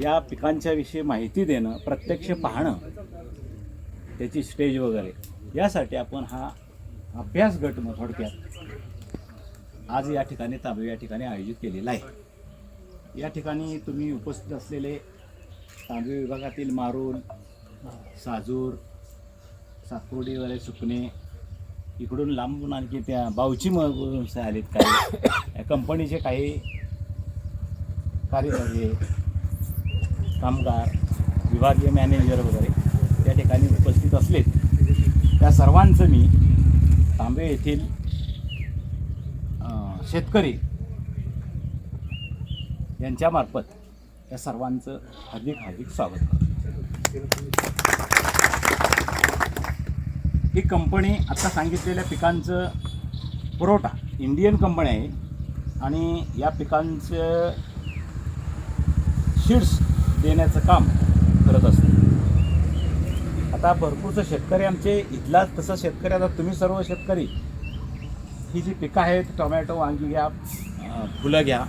या पिकांच्या विषयी माहिती देणं प्रत्यक्ष पाहणं त्याची स्टेज वगैरे यासाठी आपण हा अभ्यास गट मग थोडक्यात आज या ठिकाणी तांबे या ठिकाणी आयोजित केलेला आहे. या ठिकाणी तुम्ही उपस्थित असलेले तांबे विभागातील मारुल साजूर सातपुर्डीवाले वगैरे सुकणे इकडून लांबून आणखी त्या बावची मग आलेत काही. या कंपनीचे काही कार्यकर्ते कामगार विभागीय मॅनेजर वगैरे त्या ठिकाणी उपस्थित असलेत त्या सर्वांचं मी तांबे येथील शेतकरी यांच्यामार्फत या सर्वांचं हार्दिक हार्दिक स्वागत करतो. ही कंपनी आत्ता सांगितलेल्या पिकांचं पुरवठा इंडियन कंपनी आहे. आणि या पिकांचं सीड्स देण्याचं काम करत असतो. आता भरपूरचं शेतकरी आमचे इथला तसं शेतकरी आता तुम्ही सर्व शेतकरी ही जी पिकं आहेत टोमॅटो वांगी घ्या फुलं घ्या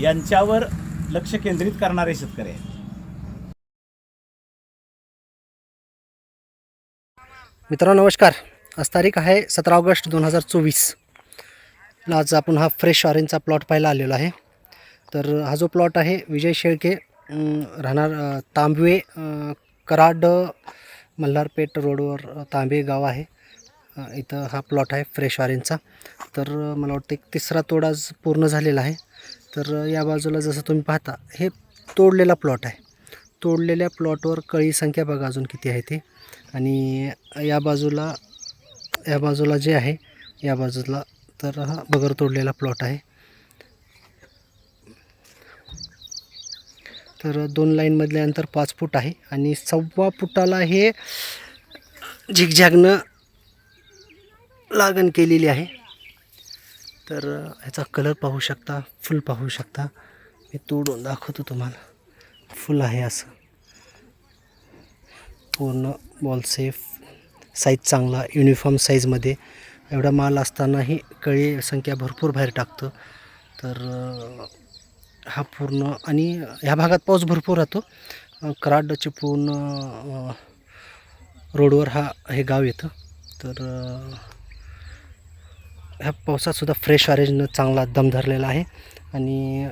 यांच्यावर लक्ष केंद्रित करणारे शेतकरी आहेत. मित्रांनो नमस्कार. आज तारीख आहे सतरा ऑगस्ट दोन हजार चोवीस. आज आपण हा फ्रेश ऑरेंजचा प्लॉट पाहायला आलेला आहे. तर हा जो प्लॉट आहे विजय शेळके राहणार तांबवे कराड मल्हारपेठ रोडवर तांबे गाव आहे. इथं हा प्लॉट आहे फ्रेश ऑरेंजचा तर मला वाटतं एक तिसरा तोड आज पूर्ण झालेला आहे. तर या बाजूला जसं तुम्ही पाहता हे तोडलेला प्लॉट आहे. तोडलेल्या प्लॉटवर कळी संख्या बघा अजून किती आहे ते. आणि या बाजूला या बाजूला जे आहे या बाजूला तर हा बगर तोडलेला प्लॉट आहे. तर दोन लाईनमधले अंतर पाच फूट आहे. आणि सव्वा फुटाला हे झिगझॅगनं लागण केलेली आहे. तर ह्याचा कलर पाहू शकता फुल पाहू शकता. मी तोडून दाखवतो तुम्हाला. फुल आहे असं. पूर्ण बॉल सेफ साईज चांगला युनिफॉर्म साईजमध्ये एवढा माल असतानाही कळी संख्या भरपूर बाहेर टाकतं. तर हा पूर्ण आणि ह्या भागात पाऊस भरपूर राहतो. कराड कराडचे पूर्ण रोडवर हा हे गाव येतं. तर ह्या पावसातसुद्धा फ्रेश ऑरेंजनं चांगला दम धरलेला आहे. आणि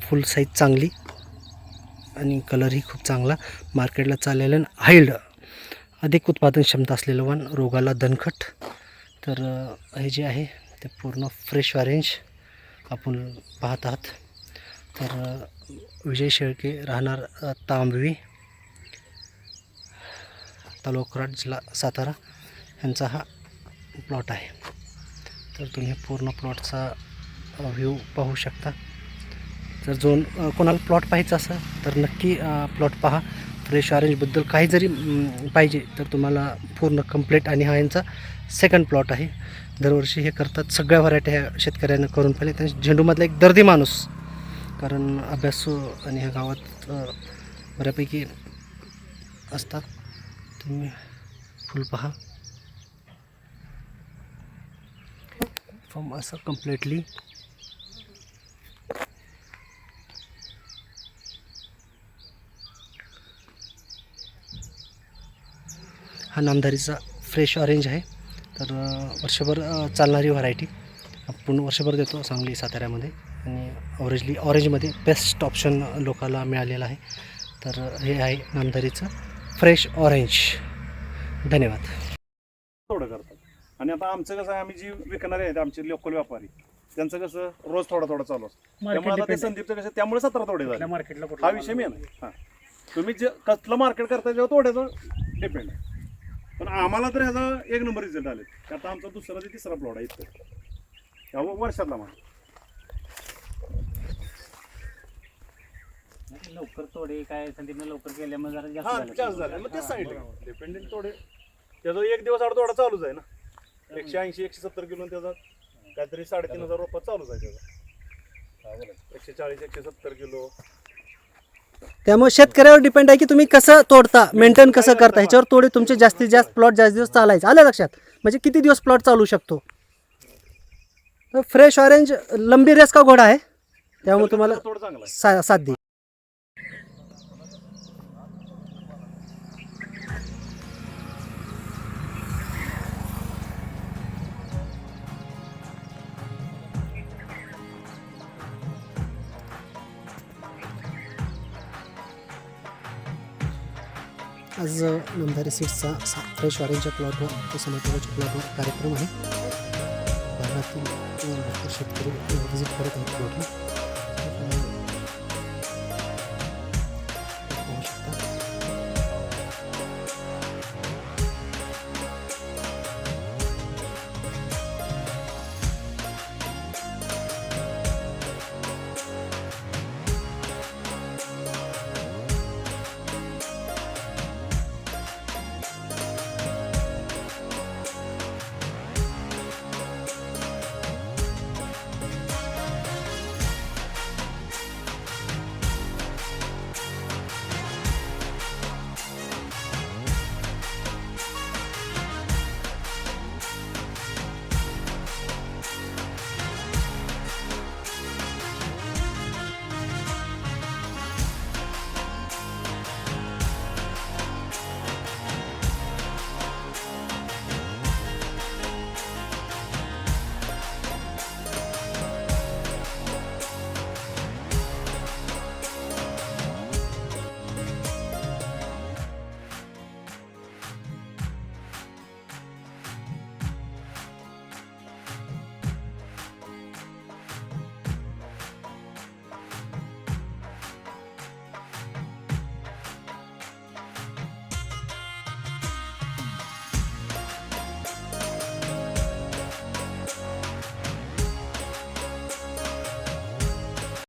फुल साईज चांगली. आणि कलरही खूप चांगला. मार्केटला चाललेलं आणि हाईल्ड अधिक उत्पादन क्षमता असलेलं वन रोगाला दणखट तर हे जे आहे ते पूर्ण फ्रेश ऑरेंज आपण पाहत आहात. तर विजय शेळके राहणार तांबवी. तालुकराट जिल्हा सातारा. यांचा हा प्लॉट आहे. तर तुम्ही पूर्ण प्लॉटचा व्ह्यू पाहू शकता. जर जो कोणाला प्लॉट पाहायचा असेल तर नक्की प्लॉट पहा. फ्रेश ऑरेंजबद्दल काही जरी पाहिजे तर तुम्हाला पूर्ण कंप्लीट आणि हा यांचा सेकंड प्लॉट आहे. दरवर्षी हे करतात सगळ्या व्हरायटी ह्या शेतकऱ्यांना करून पाहिले. त्यांनी झेंडूमधला एक दर्दी माणूस कारण अभ्यास आणि ह्या गावात बऱ्यापैकी असतात. तुम्ही फुल पहा. फॉर्म असं कम्प्लिटली हा नामधारीचा फ्रेश ऑरेंज आहे. तर वर्षभर चालणारी व्हरायटी आपण वर्षभर देतो सांगली साताऱ्यामध्ये. आणि ऑरेंजली ऑरेंजमध्ये बेस्ट ऑप्शन लोकांना मिळालेला आहे. तर हे आहे नामदारीचं. Fresh orange. धन्यवाद. थोडं करतात. आणि आता आमचं कसं आहे आम्ही जी विकणारे आहेत आमचे लोकल व्यापारी त्यांचं कसं रोज थोडा थोडा चालू असतं. त्यामुळे आता ते संदीपचं कसं त्यामुळे सतरा तोडे झाले. मार्केटला हा विषय मेन आहे. हा. तुम्ही जे कसलं मार्केट करता जेव्हा तोड्याचं डिपेंड आहे. पण आम्हाला तर ह्याचा एक नंबर रिझल्ट आले आता आमचा दुसरा ते तिसरा प्लॉट आहे इथं. ह्या वर्षातला माल. लवकर थोडे काय संदीपने लवकर केल्यामुळे जरा जास्त हा झालं. जास्त झालं. मग तेच सांगितलं डिपेंडेंट तोडे. त्याचा एक दिवस आड तोडा चालूच आहे ना. एकशे ऐंशी एकशे सत्तर किलो त्याचा काहीतरी साडेतीन हजार रुपये चालूच आहे त्याचा. एकशे चाळीस एकशे सत्तर किलो. त्यामुळे शेतकऱ्यावर डिपेंड आहे की तुम्ही कसं तोडता मेंटेन कसं करता ह्याच्यावर तोडे तुमचे जास्तीत जास्त प्लॉट जास्त दिवस चालायचे. आलं लक्षात? म्हणजे किती दिवस प्लॉट चालू शकतो? फ्रेश ऑरेंज लंबी रेस का घोडा आहे? त्यामुळे तुम्हाला थोडं चांगला आहे? सा साथ देईल आज नंदारी सीट्सचा सा फ्रेश ऑरेंजच्या प्लॉटवर तसं प्लॉटवर कार्यक्रम आहे. भागातील शेतकरी व्हिजिट करत आहेत प्लॉटला